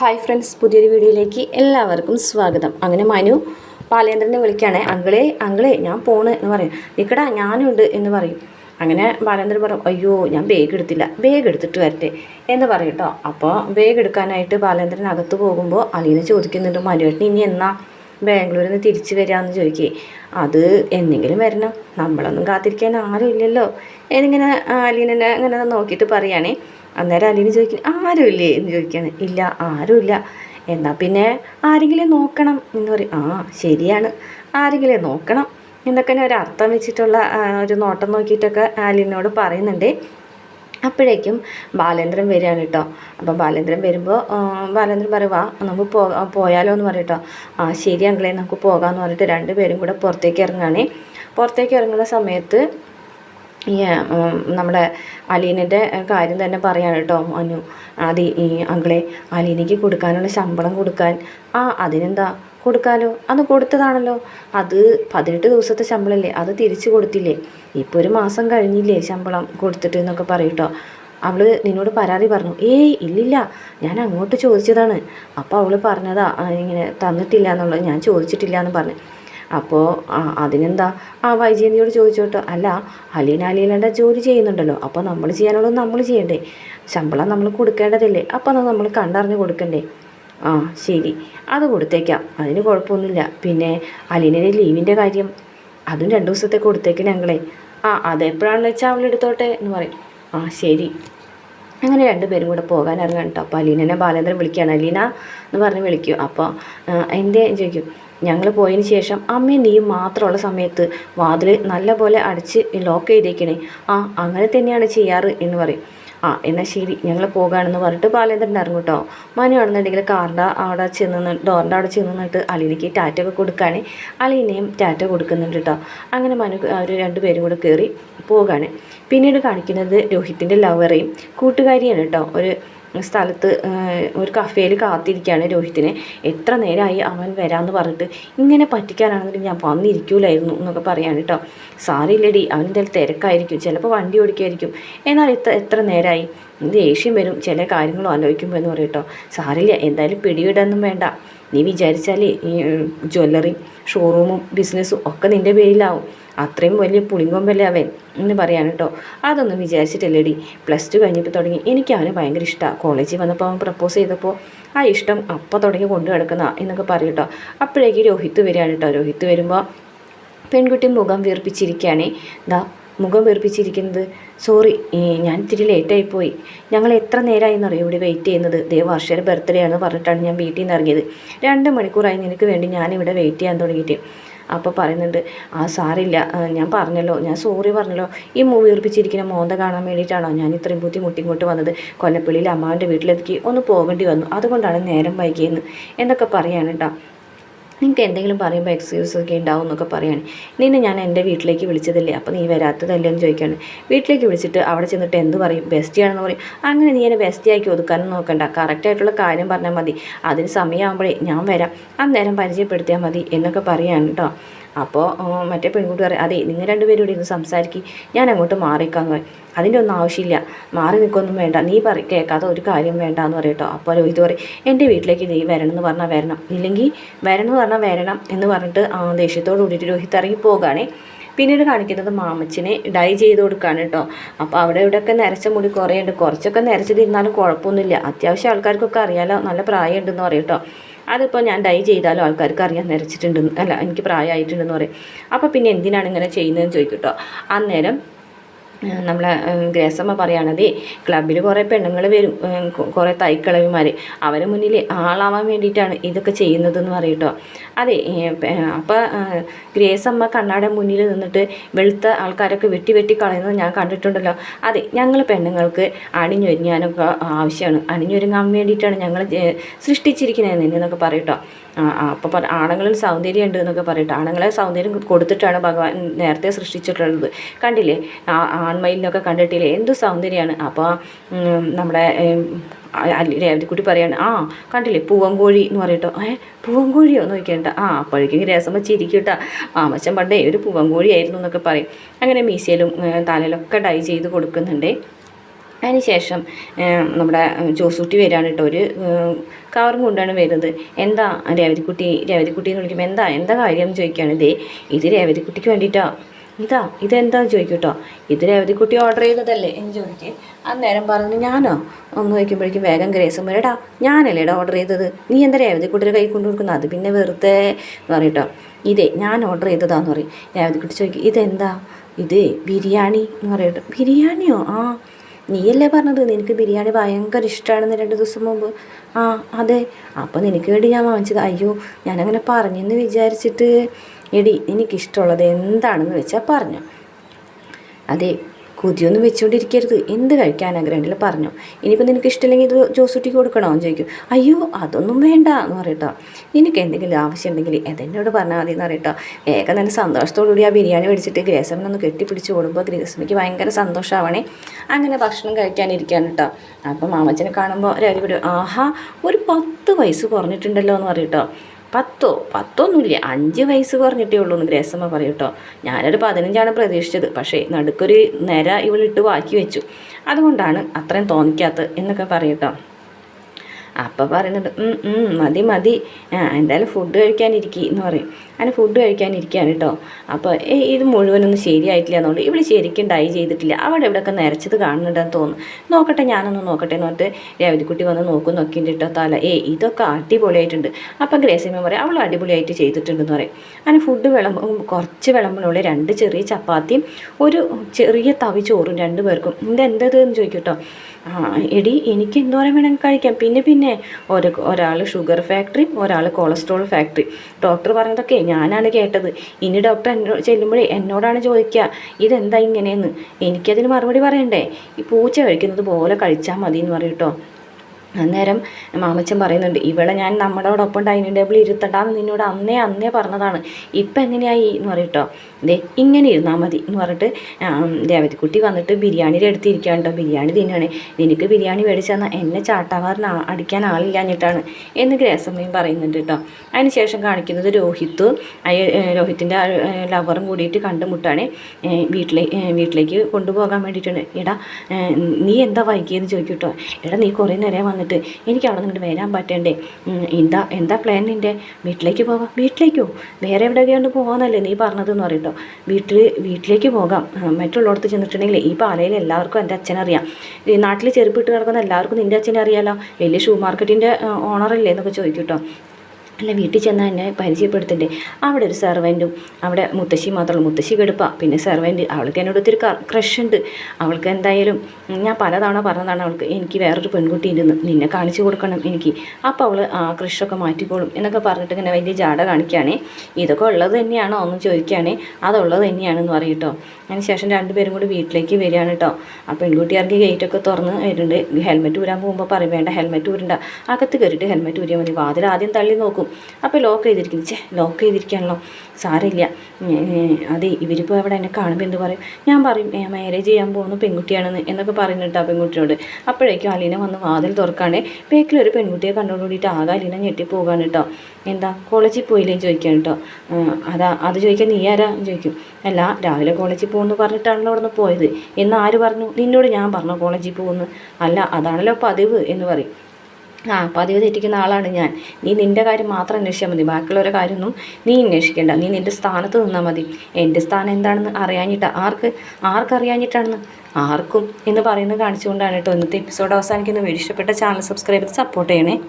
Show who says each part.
Speaker 1: Hi friends പുതിയൊരു വീഡിയോയിലേക്ക് എല്ലാവർക്കും സ്വാഗതം. അങ്ങനെ മനു ബാലേന്ദ്രനെ വിളിക്കുകയാണെ. അങ്കളെ അങ്കളെ ഞാൻ പോണ് എന്ന് പറയും. നിക്കടാ ഞാനുണ്ട് എന്ന് പറയും. അങ്ങനെ ബാലേന്ദ്രൻ പറയും അയ്യോ ഞാൻ ബാഗ് എടുത്തില്ല. ബാഗ് എടുത്തിട്ട് വരട്ടെ എന്ന് പറയും കേട്ടോ അപ്പോൾ ബാഗ് എടുക്കാനായിട്ട് ബാലേന്ദ്രൻ അകത്ത് പോകുമ്പോൾ അലീന ചോദിക്കുന്നുണ്ട് മനുവേട്ടൻ ഇനി എന്നാ ബാംഗ്ലൂരിൽ നിന്ന് തിരിച്ചു വരാമെന്ന് ചോദിക്കേ? അത് എന്തെങ്കിലും വരണം. നമ്മളൊന്നും കാത്തിരിക്കാൻ ആരും ഇല്ലല്ലോ എന്നിങ്ങനെ അലീനെ ഇങ്ങനെ നോക്കിയിട്ട് പറയുകയാണേ അന്നേരം അലീന ചോദിക്കും ആരുമില്ലേ? എന്ന് ചോദിക്കുകയാണ് ഇല്ല ആരുമില്ല. എന്നാൽ പിന്നെ ആരെങ്കിലും നോക്കണം എന്ന് പറയും. ആ ശരിയാണ്. ആരെങ്കിലും നോക്കണം എന്നൊക്കെ ഒരു അർത്ഥം വെച്ചിട്ടുള്ള ഒരു നോട്ടം നോക്കിയിട്ടൊക്കെ ആലിനോട് പറയുന്നുണ്ട്. അപ്പോഴേക്കും ബാലേന്ദ്രൻ വരികയാണ് കേട്ടോ. അപ്പം ബാലേന്ദ്രൻ വരുമ്പോൾ ബാലേന്ദ്രൻ പറയും വാ നമുക്ക് പോ പോയാലോ എന്ന് പറയും കേട്ടോ. ആ ശരി അങ്കിളെ നമുക്ക് പോകാമെന്ന് പറഞ്ഞിട്ട് രണ്ടുപേരും കൂടെ പുറത്തേക്ക് ഇറങ്ങുകയാണേ. പുറത്തേക്ക് ഇറങ്ങുന്ന സമയത്ത് ഈ നമ്മുടെ അലീനന്റെ കാര്യം തന്നെ പറയാണ് കേട്ടോ അനു. അത് ഈ അങ്കിളെ അലീനയ്ക്ക് കൊടുക്കാനുള്ള ശമ്പളം കൊടുക്കാൻ. ആ അതിനെന്താ? കൊടുക്കാലോ? അന്ന് കൊടുത്തതാണല്ലോ. അത് പതിനെട്ട് ദിവസത്തെ ശമ്പളമല്ലേ അത് തിരിച്ചു കൊടുത്തില്ലേ? ഇപ്പോൾ ഒരു മാസം കഴിഞ്ഞില്ലേ ശമ്പളം കൊടുത്തിട്ട് എന്നൊക്കെ പറയും കേട്ടോ. അവൾ നിന്നോട് പരാതി പറഞ്ഞു. ഏയ് ഇല്ലില്ല. ഞാൻ അങ്ങോട്ട് ചോദിച്ചതാണ്. അപ്പോൾ അവൾ പറഞ്ഞതാ ഇങ്ങനെ തന്നിട്ടില്ല എന്നുള്ളത്. ഞാൻ ചോദിച്ചിട്ടില്ല എന്ന് പറഞ്ഞു. അപ്പോൾ അതിനെന്താ? ആ വൈജയന്തിയോട് ചോദിച്ചോട്ടോ അല്ല അലീന അലീലന്റെ ജോലി ചെയ്യുന്നുണ്ടല്ലോ അപ്പോൾ നമ്മൾ ചെയ്യാനുള്ളത് നമ്മൾ ചെയ്യണ്ടേ. ശമ്പളം നമ്മൾ കൊടുക്കേണ്ടതില്ലേ അപ്പോൾ അത് നമ്മൾ കണ്ടറിഞ്ഞ് കൊടുക്കണ്ടേ. ആ ശരി അത് കൊടുത്തേക്കാം അതിന് കുഴപ്പമൊന്നുമില്ല. പിന്നെ അലീനയുടെ ലീവിന്റെ കാര്യം അതും രണ്ട് ദിവസത്തെ കൊടുത്തേക്ക് ഞങ്ങളെ. ആ അതെപ്പോഴാണെന്ന് വെച്ചാൽ അവളെടുത്തോട്ടെ എന്ന് പറയും. ആ ശരി. അങ്ങനെ രണ്ടുപേരും കൂടെ പോകാൻ ഇറങ്ങാൻ കേട്ടോ അപ്പോൾ അലീനനെ ബാലേന്ദ്രൻ വിളിക്കുകയാണ്. അലീന എന്ന് പറഞ്ഞ് വിളിക്കും. അപ്പോൾ എന്റെ ചോദിക്കും? ഞങ്ങൾ പോയതിന് ശേഷം അമ്മയും നീയും മാത്രമുള്ള സമയത്ത് വാതിൽ നല്ലപോലെ അടിച്ച് ലോക്ക് ചെയ്തേക്കണേ. ആ അങ്ങനെ തന്നെയാണ് ചെയ്യാറ് എന്ന് പറയും. ആ എന്നാൽ ശരി ഞങ്ങൾ പോകുകയാണെന്ന് പറഞ്ഞിട്ട് ബാലേന്ദ്രൻ ഇറങ്ങും മനു ആണെന്നുണ്ടെങ്കിൽ കാറിന്റെ അവിടെ ചെന്ന് ഡോറിന്റെ അവിടെ ചെന്ന് നിന്നിട്ട് അലീനയ്ക്ക് ടാറ്റ ഒക്കെ കൊടുക്കുകയാണ് അലീനയും ടാറ്റ കൊടുക്കുന്നുണ്ട് കേട്ടോ അങ്ങനെ മനു അവർ രണ്ടുപേരും കൂടെ കയറി പോവുകയാണ് പിന്നീട് കാണിക്കുന്നത് രോഹിത്തിന്റെ ലവറേയും കൂട്ടുകാരിയാണ് കേട്ടോ ഒരു സ്ഥലത്ത് ഒരു കഫേയിൽ കാത്തിരിക്കുകയാണ് രോഹിത്തിനെ. എത്ര നേരമായി അവൻ വരാമെന്ന് പറഞ്ഞിട്ട് ഇങ്ങനെ പറ്റിക്കാനാണെങ്കിലും ഞാൻ വന്നിരിക്കൂലായിരുന്നു എന്നൊക്കെ പറയാണ് കേട്ടോ സാറിയില്ലടി അവൻ എന്തായാലും തിരക്കായിരിക്കും. ചിലപ്പോൾ വണ്ടി ഓടിക്കായിരിക്കും. എന്നാൽ എത്ര എത്ര നേരമായി ദേഷ്യം വരും? ചില കാര്യങ്ങൾ ആലോചിക്കുമ്പോൾ എന്ന് പറയും കേട്ടോ സാറില്ല എന്തായാലും പിടിയിടൊന്നും വേണ്ട. നീ വിചാരിച്ചാൽ ഈ ജ്വല്ലറി ഷോറൂമും ബിസിനസ്സും ഒക്കെ നിന്റെ പേരിലാവും. അത്രയും വലിയ പുളിങ്കൊമ്പല്ലേ അവൻ എന്ന് പറയാൻ കേട്ടോ. അതൊന്നും വിചാരിച്ചിട്ടില്ലേടി. പ്ലസ് ടു കഴിഞ്ഞപ്പോൾ തുടങ്ങി. എനിക്ക് അവന് ഭയങ്കര ഇഷ്ടമാണ് കോളേജിൽ വന്നപ്പോൾ അവൻ പ്രപ്പോസ് ചെയ്തപ്പോൾ ആ ഇഷ്ടം അപ്പോൾ തുടങ്ങി കൊണ്ടു കിടക്കുന്ന എന്നൊക്കെ പറയും കേട്ടോ. അപ്പോഴേക്ക് രോഹിത്ത് വരികയാണ് കേട്ടോ. രോഹിത്ത് വരുമ്പോൾ പെൺകുട്ടി മുഖം വീർപ്പിച്ചിരിക്കുകയാണേ. ദാ മുഖം വീർപ്പിച്ചിരിക്കുന്നത്. സോറി ഞാൻ ഇത്തിരി ലേറ്റായി പോയി. ഞങ്ങൾ എത്ര നേരമായി എന്നറിയോ ഇവിടെ വെയിറ്റ് ചെയ്യുന്നത്? ദേ വർഷയുടെ ബർത്ത്ഡേ ആണെന്ന് പറഞ്ഞിട്ടാണ് ഞാൻ വീട്ടിൽ നിന്ന് ഇറങ്ങിയത്. രണ്ട് മണിക്കൂറായി നിനക്ക് വേണ്ടി ഞാനിവിടെ വെയിറ്റ് ചെയ്യാൻ തുടങ്ങിയിട്ട്. അപ്പോൾ പറയുന്നുണ്ട് ആ സാറില്ല ഞാൻ പറഞ്ഞല്ലോ ഞാൻ സോറി പറഞ്ഞല്ലോ. ഈ മൂവി ഉറപ്പിച്ചിരിക്കുന്ന മോന്ത കാണാൻ വേണ്ടിയിട്ടാണോ ഞാൻ ഇത്രയും ബുദ്ധിമുട്ടി ഇങ്ങോട്ട് വന്നത്? കൊല്ലപ്പള്ളിയിൽ അമ്മാവിന്റെ വീട്ടിലെത്തി ഒന്ന് പോകേണ്ടി വന്നു. അതുകൊണ്ടാണ് നേരം വൈകിയെന്ന് എന്നൊക്കെ പറയാനുണ്ടോ നിങ്ങൾക്ക് എന്തെങ്കിലും പറയുമ്പോൾ എക്സ്ക്യൂസ് ഒക്കെ ഉണ്ടാവും എന്നൊക്കെ പറയാണ് നിന്നെ ഞാൻ എന്റെ വീട്ടിലേക്ക് വിളിച്ചതല്ലേ? അപ്പോൾ നീ വരാത്തതല്ലേ എന്ന് ചോദിക്കുകയാണ് വീട്ടിലേക്ക് വിളിച്ചിട്ട് അവിടെ ചെന്നിട്ട് എന്ത് പറയും? ബെസ്റ്റിയാണെന്ന് പറയും. അങ്ങനെ നീ എന്നെ ബെസ്റ്റിയാക്കി ഒതുക്കാനും നോക്കണ്ട. കറക്റ്റായിട്ടുള്ള കാര്യം പറഞ്ഞാൽ മതി. അതിന് സമയമാകുമ്പോഴേ ഞാൻ വരാം. അന്നേരം പരിചയപ്പെടുത്തിയാൽ മതി എന്നൊക്കെ പറയാണ് കേട്ടോ അപ്പോൾ മറ്റേ പെൺകുട്ടി പറയും അതെ നിങ്ങൾ രണ്ടുപേരും ഇവിടെ ഇരുന്ന് സംസാരിക്കും. ഞാൻ അങ്ങോട്ട് പറയും അതിന്റെ ഒന്നും ആവശ്യമില്ല. മാറി നിൽക്കൊന്നും വേണ്ട. നീ പറ കേൾക്കാതെ ഒരു കാര്യം വേണ്ട എന്ന് പറയട്ടോ അപ്പോൾ രോഹിത് പറയും എന്റെ വീട്ടിലേക്ക് നീ വരണം എന്ന് പറഞ്ഞാൽ വരണം. ഇല്ലെങ്കിൽ വരണം എന്ന് പറഞ്ഞാൽ വരണം എന്ന് പറഞ്ഞിട്ട് ദേഷ്യത്തോട് കൂടിയിട്ട് രോഹിത് ഇറങ്ങി പോകുകയാണേ പിന്നീട് കാണിക്കുന്നത് മാമച്ചിനെ ഡൈ ചെയ്ത് കൊടുക്കുകയാണ് കേട്ടോ അപ്പോൾ അവിടെ ഇവിടെയൊക്കെ നരച്ച മുടി കുറേ ഉണ്ട് കുറച്ചൊക്കെ നരച്ചതിരുന്നാലും കുഴപ്പമൊന്നുമില്ല. അത്യാവശ്യം ആൾക്കാർക്കൊക്കെ അറിയാലോ. നല്ല പ്രായമുണ്ടെന്ന് പറയും കേട്ടോ അതിപ്പോൾ ഞാൻ ഡൈ ചെയ്താലും ആൾക്കാർക്ക് അറിയാൻ നിരച്ചിട്ടുണ്ടെന്ന് അല്ല എനിക്ക് പ്രായമായിട്ടുണ്ടെന്ന് പറയും. അപ്പോൾ പിന്നെ എന്തിനാണ് ഇങ്ങനെ ചെയ്യുന്നതെന്ന് ചോദിക്കും കേട്ടോ അന്നേരം നമ്മളെ ഗ്രേസമ്മ പറയുകയാണത് ക്ലബിൽ കുറേ പെണ്ണുങ്ങൾ വരും കുറേ തൈക്കളവിമാർ അവരെ മുന്നിൽ ആളാവാൻ വേണ്ടിയിട്ടാണ് ഇതൊക്കെ ചെയ്യുന്നതെന്ന് പറയും കേട്ടോ അതെ അപ്പോൾ ഗ്രേസമ്മ കണ്ണാടെ മുന്നിൽ നിന്നിട്ട് വെളുത്ത ആൾക്കാരൊക്കെ വെട്ടി വെട്ടി കളയുന്നത് ഞാൻ കണ്ടിട്ടുണ്ടല്ലോ. അതെ ഞങ്ങൾ പെണ്ണുങ്ങൾക്ക് അണിഞ്ഞൊരുങ്ങാനൊക്കെ ആവശ്യമാണ് അണിഞ്ഞൊരുങ്ങാൻ വേണ്ടിയിട്ടാണ് ഞങ്ങൾ സൃഷ്ടിച്ചിരിക്കുന്നത് എന്നൊക്കെ പറയട്ടോ. അപ്പോൾ പറ ആണുങ്ങളിൽ സൗന്ദര്യം ഉണ്ട് എന്നൊക്കെ പറയട്ടെ. ആണുങ്ങളെ സൗന്ദര്യം കൊടുത്തിട്ടാണ് ഭഗവാൻ നേരത്തെ സൃഷ്ടിച്ചിട്ടുള്ളത്. കണ്ടില്ലേ? ആൺമയിലിനൊക്കെ കണ്ടിട്ടില്ലേ? എന്ത് സൗന്ദര്യമാണ് അപ്പോൾ നമ്മുടെ രേവതിക്കുട്ടി പറയാണ് ആ കണ്ടില്ലേ പൂവങ്കോഴി എന്ന് പറയട്ടോ ഏ പൂവങ്കോഴിയോ നോക്കിയണ്ട ആ അപ്പോഴേക്കും രസം ചിരിക്കട്ടാ മാമച്ചൻ പണ്ടേ ഒരു പൂവങ്കോഴിയായിരുന്നു എന്നൊക്കെ പറയും. അങ്ങനെ മീശയിലും തലയിലൊക്കെ ഡൈ ചെയ്ത് കൊടുക്കുന്നുണ്ട്. അതിനുശേഷം നമ്മുടെ ജോസൂട്ടി വരികയാണ് കേട്ടോ ഒരു കവറും കൊണ്ടാണ് വരുന്നത്. എന്താ രേവതിക്കുട്ടി രേവതിക്കുട്ടി എന്ന് വിളിക്കുമ്പോൾ എന്താ എന്താ കാര്യം? ചോദിക്കുകയാണ്. ഇതേ ഇത് രേവതിക്കുട്ടിക്ക് വേണ്ടിയിട്ടാ ഇതാ ഇതെന്താന്ന് ചോദിക്കട്ടോ? കേട്ടോ ഇത് രേവതിക്കുട്ടി ഓർഡർ ചെയ്തതല്ലേ എന്ന് ചോദിക്കും. അന്നേരം പറഞ്ഞു ഞാനോ? ഒന്ന് വയ്ക്കുമ്പോഴേക്കും വേഗം ഗ്രേസും വരടാ ഞാനല്ലേടാ ഓർഡർ ചെയ്തത്? നീ എന്താ രേവതിക്കുട്ടിയുടെ കൈ കൊണ്ടു കൊടുക്കുന്നത്? അത് പിന്നെ വെറുതെ എന്ന് പറയും കേട്ടോ ഇതേ ഞാൻ ഓർഡർ ചെയ്തതാന്ന് പറയും. രേവതിക്കുട്ടി ചോദിക്കും ഇതെന്താ? ഇത് ബിരിയാണി? എന്ന് പറയട്ടോ ബിരിയാണിയോ? ആ നീയല്ലേ പറഞ്ഞത്? നിനക്ക് ബിരിയാണി ഭയങ്കര ഇഷ്ടമാണെന്ന് രണ്ട് ദിവസം മുമ്പ്. ആ അതെ. അപ്പോൾ നിനക്ക് വേണ്ടി ഞാൻ വാങ്ങിച്ചത്. അയ്യോ ഞാനങ്ങനെ പറഞ്ഞെന്ന് വിചാരിച്ചിട്ട് എടി എനിക്കിഷ്ടമുള്ളത് എന്താണെന്ന് വെച്ചാൽ പറഞ്ഞു. അതെ കൊതിയൊന്നും വെച്ചുകൊണ്ടിരിക്കരുത് എന്ത് കഴിക്കാൻ ആഗ്രഹമുണ്ടെങ്കിൽ പറഞ്ഞു. ഇനിയിപ്പോൾ നിനക്ക് ഇഷ്ടമില്ലെങ്കിൽ ഇത് ജോസുട്ടിക്ക് കൊടുക്കണോ എന്ന് ചോദിക്കും. അയ്യോ അതൊന്നും വേണ്ട എന്ന് പറയട്ടോ നിനക്ക് എന്തെങ്കിലും ആവശ്യമുണ്ടെങ്കിൽ അതെന്നോട് പറഞ്ഞാൽ മതി എന്ന് പറയട്ടോ വേഗം തന്നെ സന്തോഷത്തോടുകൂടി ആ ബിരിയാണി മേടിച്ചിട്ട് ഗ്രേസമ്മനൊന്ന് കെട്ടിപ്പിടിച്ച് കൊടുക്കുമ്പോൾ ഗ്രേസമ്മയ്ക്ക് ഭയങ്കര സന്തോഷമാവണേ അങ്ങനെ ഭക്ഷണം കഴിക്കാനിരിക്കാൻ കേട്ടോ. അപ്പം മാമച്ചനെ കാണുമ്പോൾ ഒരു ആഹാ ഒരു പത്ത് വയസ്സ് കുറഞ്ഞിട്ടുണ്ടല്ലോ എന്ന് പറയട്ടോ പത്തോ? പത്തൊന്നുമില്ല. അഞ്ച് വയസ്സ് കുറഞ്ഞിട്ടേ ഉള്ളൂ എന്ന് ഗ്രേസമ്മ പറയും കേട്ടോ. ഞാനൊരു പതിനഞ്ചാണ് പ്രതീക്ഷിച്ചത്. പക്ഷേ നടുക്കൊരു നിര ഇവളിട്ട് വാക്കി വെച്ചു. അതുകൊണ്ടാണ് അത്രയും തോന്നിക്കാത്തത് എന്നൊക്കെ പറയും കേട്ടോ. അപ്പം പറയുന്നുണ്ട് "ഉം, ഉം, മതി മതി. എന്തായാലും ഫുഡ് കഴിക്കാനിരിക്കി എന്ന് പറയും. അങ്ങനെ ഫുഡ് കഴിക്കാനിരിക്കുകയാണ് കേട്ടോ അപ്പോൾ ഇത് മുഴുവനൊന്നും ശരിയായിട്ടില്ല എന്നുകൊണ്ട് ഇവിടെ ശരിക്കും ഡൈ ചെയ്തിട്ടില്ല. അവിടെ ഇവിടെയൊക്കെ നിറച്ചത് കാണുന്നുണ്ടെന്ന് തോന്നുന്നു. നോക്കട്ടെ ഞാനൊന്ന് നോക്കട്ടെ എന്ന് പറഞ്ഞിട്ട് രേവതിക്കുട്ടി വന്ന് നോക്കും നോക്കിയിട്ട് കേട്ടോ തല. ഏ ഇതൊക്കെ അടിപൊളിയായിട്ടുണ്ട്. അപ്പം ഗ്രേസിമ പറയും അവൾ അടിപൊളിയായിട്ട് ചെയ്തിട്ടുണ്ടെന്ന് പറയും. അങ്ങനെ ഫുഡ് വിളമ്പും കുറച്ച് വിളമ്പിനുള്ള രണ്ട് ചെറിയ ചപ്പാത്തിയും ഒരു ചെറിയ തവി ചോറും രണ്ട് പേർക്കും ഇതെന്തത്? എന്ന് ചോദിക്കും കേട്ടോ ആ എടി എനിക്ക് എന്തോരം വേണമെങ്കിൽ കഴിക്കാം പിന്നെ പിന്നെ. ഒരു ഒരാൾ ഷുഗർ ഫാക്ടറി ഒരാൾ കൊളസ്ട്രോൾ ഫാക്ടറി ഡോക്ടർ പറഞ്ഞതൊക്കെ ഞാനാണ് കേട്ടത്. ഇനി ഡോക്ടർ എന്നോട് ചെല്ലുമ്പോഴേ എന്നോടാണ് ചോദിക്കുക ഇതെന്താ ഇങ്ങനെയെന്ന്? എനിക്കതിന് മറുപടി പറയണ്ടേ? ഈ പൂച്ച കഴിക്കുന്നത് പോലെ കഴിച്ചാൽ മതി എന്ന് പറയും കേട്ടോ അന്നേരം മാമച്ചൻ പറയുന്നുണ്ട് ഇവളെ ഞാൻ നമ്മളോടൊപ്പം ഡൈനിങ് ടേബിളിൽ ഇരുത്തണ്ടാന്ന് നിന്നോട് അന്നേ അന്നേ പറഞ്ഞതാണ്. ഇപ്പം എങ്ങനെയായി? എന്ന് പറയട്ടോ ദേ ഇങ്ങനെ ഇരുന്നാൽ മതി എന്ന് പറഞ്ഞിട്ട് രേവതിക്കുട്ടി വന്നിട്ട് ബിരിയാണിയുടെ അടുത്ത് ഇരിക്കുകയാണ് കേട്ടോ ബിരിയാണി തിന്നാണ്. നിനക്ക് ബിരിയാണി മേടിച്ചു തന്നാൽ എന്നെ ചാട്ടാവാറിന് അടിക്കാൻ ആളില്ലാഞ്ഞിട്ടാണ് എന്ന് ഗ്രേസമ്മയും പറയുന്നുണ്ട് കേട്ടോ അതിന് ശേഷം കാണിക്കുന്നത് രോഹിത്ത് രോഹിത്തിന്റെ ലവറും കൂടിയിട്ട് കണ്ടുമുട്ടാണ്. വീട്ടിലെ വീട്ടിലേക്ക് കൊണ്ടുപോകാൻ വേണ്ടിയിട്ടാണ്. എടാ നീ എന്താ വൈകിയെന്ന് ചോദിക്കും കേട്ടോ എടാ നീ കുറേ നേരം വന്നിട്ട് എനിക്ക് അവിടെ നിന്നിട്ട് വരാൻ പറ്റണ്ടേ? എന്താ എന്താ പ്ലാൻ നിന്റെ? വീട്ടിലേക്ക് പോകാം. വീട്ടിലേക്കോ? വേറെ എവിടെയൊക്കെയാണ്ട് പോകാമെന്നല്ലേ നീ പറഞ്ഞതെന്ന് പറയും കേട്ടോ വീട്ടിൽ വീട്ടിലേക്ക് പോകാം. മറ്റുള്ളവർക്ക് ചെന്നിട്ടുണ്ടെങ്കിൽ ഈ പാലയിൽ എല്ലാവർക്കും എന്റെ അച്ഛനറിയാം. ഈ നാട്ടിൽ ചെരുപ്പിട്ട് കിടക്കുന്ന എല്ലാവർക്കും നിന്റെ അച്ഛനെ അറിയാലോ വലിയ ഷൂ മാർക്കറ്റിന്റെ ഓണറല്ലേ എന്നൊക്കെ ചോദിക്കും കേട്ടോ. അല്ല വീട്ടിൽ ചെന്നാൽ എന്നെ പരിചയപ്പെടുത്തണ്ടേ? അവിടെ ഒരു സെർവന്റും അവിടെ മുത്തശ്ശി മാത്രമല്ല മുത്തശ്ശി കെടുപ്പാ. പിന്നെ സെർവന്റ് അവൾക്ക് എന്നോട് ഒത്തിരി ക്രഷ് ഉണ്ട്. അവൾക്ക് എന്തായാലും ഞാൻ പലതവണ പറഞ്ഞതാണ് അവൾക്ക് എനിക്ക് വേറൊരു പെൺകുട്ടി ഉണ്ടെന്ന് നിന്നെ കാണിച്ചു കൊടുക്കണം എനിക്ക്. അപ്പോൾ അവൾ ആ ക്രഷൊക്കെ മാറ്റിക്കോളും എന്നൊക്കെ പറഞ്ഞിട്ട് ഇങ്ങനെ വലിയ ജാട കാണിക്കുകയാണേ. ഇതൊക്കെ ഉള്ളത് തന്നെയാണോ എന്ന് ചോദിക്കുകയാണേ. അതുള്ളത് തന്നെയാണെന്ന് പറയും കേട്ടോ. അതിന് ശേഷം രണ്ടുപേരും കൂടി വീട്ടിലേക്ക് വരികയാണ് കേട്ടോ. ആ പെൺകുട്ടിയാർക്ക് ഗേറ്റൊക്കെ തുറന്ന് വരുന്നുണ്ട്. ഹെൽമെറ്റ് ഊരാൻ പോകുമ്പോൾ പറയും വേണ്ട ഹെൽമെറ്റ് ഊരണ്ട. അകത്ത് കയറിയിട്ട് ഹെൽമെറ്റ് ഊരിയാൽ മതി. വാതിൽ ആദ്യം തള്ളി നോക്കും. അപ്പോൾ ലോക്ക് ചെയ്തിരിക്കുന്നു. ചേ ലോക്ക് ചെയ്തിരിക്കുകയാണല്ലോ. സാരമില്ല. അതെ ഇവരിപ്പോൾ അവിടെ എന്നെ കാണുമ്പോൾ എന്ത് പറയും? ഞാൻ പറയും മാരേജ് ചെയ്യാൻ പോകുന്ന പെൺകുട്ടിയാണെന്ന് എന്നൊക്കെ പറയുന്നുണ്ട് ആ പെൺകുട്ടിയോട്. അപ്പോഴേക്കും അലീന വന്ന് വാതിൽ തുറക്കാണ്ട് ബേക്കിൽ ഒരു പെൺകുട്ടിയെ കണ്ടുകൊണ്ടിട്ട് ആകെ അലീന ഞെട്ടിപ്പോകാണ് കേട്ടോ. എന്താ കോളേജിൽ പോയില്ലേ? ചോദിക്കാൻ കേട്ടോ. അതാ അത് ചോദിക്കാൻ നീ ആരാ? ചോദിക്കും. അല്ല രാവിലെ കോളേജിൽ പോകുമെന്ന് പറഞ്ഞിട്ടാണല്ലോ അവിടെ നിന്ന് പോയത്. എന്ന് ആര് പറഞ്ഞു? നിന്നോട് ഞാൻ പറഞ്ഞു കോളേജിൽ പോകുന്നു. അല്ല അതാണല്ലോ പതിവ് എന്ന് പറയും. ആ പതിവ് തെറ്റിക്കുന്ന ആളാണ് ഞാൻ. നീ നിന്റെ കാര്യം മാത്രം അന്വേഷിച്ചാൽ മതി. ബാക്കിയുള്ളവരുടെ കാര്യമൊന്നും നീ അന്വേഷിക്കേണ്ട. നീ നിന്റെ സ്ഥാനത്ത് നിന്നാൽ മതി. എന്റെ സ്ഥാനം എന്താണെന്ന് അറിയാഞ്ഞിട്ടാ ആർക്ക് ആർക്കറിയാഞ്ഞിട്ടാണെന്ന് ആർക്കും എന്ന് പറയുന്നത് കാണിച്ചുകൊണ്ടാണ് കേട്ടോ ഇന്നത്തെ എപ്പിസോഡ് അവസാനിക്കുന്നത്. ഇഷ്ടപ്പെട്ട ചാനൽ സബ്സ്ക്രൈബ് ചെയ്ത് സപ്പോർട്ട് ചെയ്യണേ.